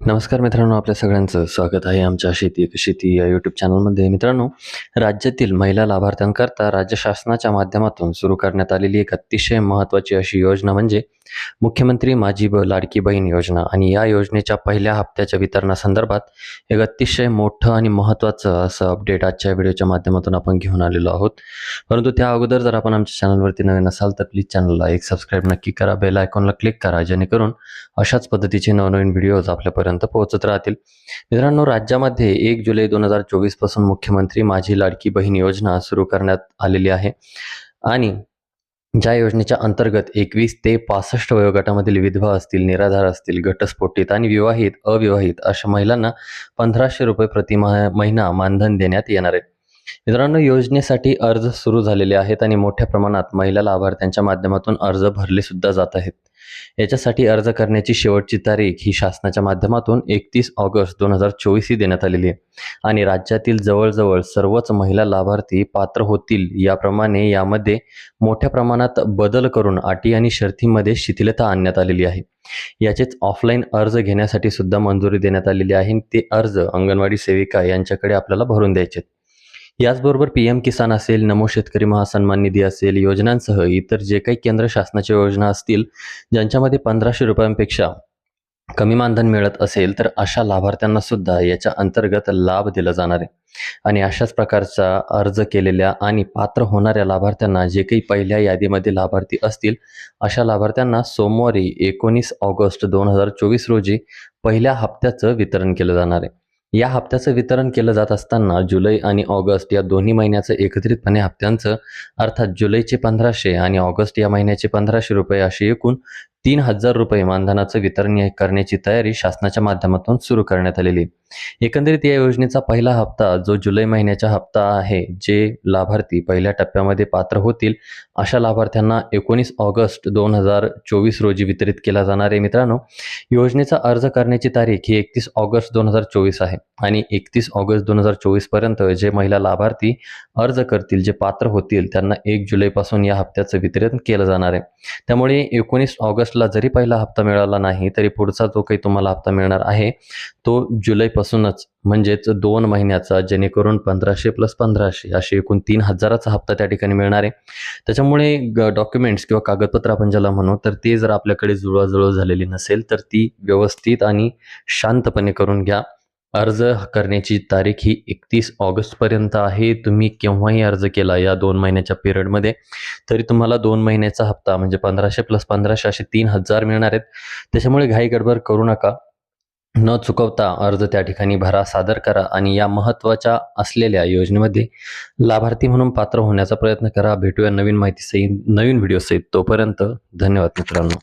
नमस्कार मित्रांनो आपल्या सगळ्यांचं स्वागत आहे आमच्या शेती एक शेती या यूट्यूब चॅनलमध्ये मित्रांनो राज्यातील महिला लाभार्थ्यांकरता राज्य शासनाच्या माध्यमातून सुरू करण्यात आलेली एक अतिशय महत्त्वाची अशी योजना म्हणजे मुख्यमंत्री माझी ब लाडकी बहीण योजना आणि या योजनेच्या पहिल्या हप्त्याच्या वितरणासंदर्भात एक अतिशय मोठं आणि महत्त्वाचं असं अपडेट आजच्या व्हिडिओच्या माध्यमातून आपण घेऊन आलेलो आहोत. परंतु त्या अगोदर जर आपण आमच्या चॅनलवरती नवीन असाल तर प्लीज चॅनलला एक सबस्क्राईब नक्की करा बेल आयकॉनला क्लिक करा जेणेकरून अशाच पद्धतीचे नवनवीन व्हिडिओज आपल्यापर्यंत पोहोचत राहतील. मित्रांनो राज्यामध्ये एक जुलै दोन हजार चोवीसपासून मुख्यमंत्री माझी लाडकी बहीण योजना सुरू करण्यात आलेली आहे. आणि ज्या योजनेच्या अंतर्गत एकवीस ते पासष्ट वयोगटामधील विधवा असतील निराधार असतील घटस्फोटित आणि विवाहित अविवाहित अशा महिलांना पंधराशे रुपये प्रतिमा महिना मानधन देण्यात येणार आहे. मित्रांनो योजनेसाठी अर्ज सुरू झालेले आहेत आणि मोठ्या प्रमाणात महिला लाभार्थ्यांच्या माध्यमातून अर्ज भरले सुद्धा जात आहेत. याच्यासाठी अर्ज करण्याची शेवटची तारीख ही शासनाच्या माध्यमातून एकतीस ऑगस्ट दोन हजार चोवीस ही देण्यात आलेली आहे. आणि राज्यातील जवळजवळ सर्वच महिला लाभार्थी पात्र होतील याप्रमाणे यामध्ये मोठ्या प्रमाणात बदल करून अटी आणि शर्तीमध्ये शिथिलता आणण्यात आलेली आहे. याचेच ऑफलाईन अर्ज घेण्यासाठी सुद्धा मंजुरी देण्यात आलेली आहे ते अर्ज अंगणवाडी सेविका यांच्याकडे आपल्याला भरून द्यायचे आहेत. याचबरोबर पी एम किसान असेल नमो शेतकरी महासन्मान निधी असेल योजनांसह इतर जे काही केंद्र शासनाच्या योजना असतील ज्यांच्यामध्ये पंधराशे रुपयांपेक्षा कमी मानधन मिळत असेल तर अशा लाभार्थ्यांना सुद्धा याच्या अंतर्गत लाभ दिला जाणार आहे. आणि अशाच प्रकारचा अर्ज केलेल्या आणि पात्र होणाऱ्या लाभार्थ्यांना जे काही पहिल्या यादीमध्ये लाभार्थी असतील अशा लाभार्थ्यांना सोमवारी एकोणीस ऑगस्ट दोन हजार चोवीस रोजी पहिल्या हप्त्याचं वितरण केलं जाणार आहे. या हप्त्याचं वितरण केलं जात असताना जुलै आणि ऑगस्ट या दोन्ही महिन्याचं एकत्रितपणे हप्त्यांचं अर्थात जुलैचे पंधराशे आणि ऑगस्ट या महिन्याचे पंधराशे रुपये अशी एकूण तीन हजार रुपये मानधनाचं वितरण करण्याची तयारी शासनाच्या माध्यमातून सुरू करण्यात आलेली. एकंदरीत या योजनेचा पहिला हप्ता जो जुलै महिन्याचा हप्ता आहे जे लाभार्थी पहिल्या टप्प्यामध्ये पात्र होतील अशा लाभार्थ्यांना एकोणीस ऑगस्ट दोन हजार चोवीस रोजी वितरित केला जाणार आहे. मित्रांनो योजनेचा अर्ज करण्याची तारीख ही एकतीस ऑगस्ट दोन हजार चोवीस आहे आणि एकतीस ऑगस्ट दोन हजार चोवीसपर्यंत जे महिला लाभार्थी अर्ज करतील जे पात्र होतील त्यांना एक जुलैपासून या हप्त्याचं वितरण केलं जाणार आहे. त्यामुळे एकोणीस ऑगस्ट ऑगस्टला जरी पहिला हप्ता मिळाला नाही तरी पुढचा जो काही तुम्हाला हप्ता मिळणार आहे तो जुलैपासूनच म्हणजेच दोन महिन्याचा जेणेकरून पंधराशे प्लस पंधराशे असे एकूण तीन हजाराचा हप्ता त्या ठिकाणी मिळणार आहे. त्याच्यामुळे डॉक्युमेंट्स किंवा कागदपत्र आपण ज्याला म्हणू तर ते जर आपल्याकडे जुळवाजुळव झालेली नसेल तर ती व्यवस्थित आणि शांतपणे करून घ्या. अर्ज करण्याची तारीख ही एकतीस ऑगस्टपर्यंत आहे. तुम्ही केव्हाही अर्ज केला या दोन महिन्याच्या पिरियडमध्ये तरी तुम्हाला दोन महिन्याचा हप्ता म्हणजे पंधराशे प्लस पंधराशे असे तीन हजार मिळणार आहेत. त्याच्यामुळे घाई गडबड करू नका. न चुकवता अर्ज त्या ठिकाणी भरा सादर करा आणि या महत्त्वाच्या असलेल्या योजनेमध्ये लाभार्थी म्हणून पात्र होण्याचा प्रयत्न करा. भेटूया नवीन माहितीसहित नवीन व्हिडिओसहित. तोपर्यंत धन्यवाद मित्रांनो.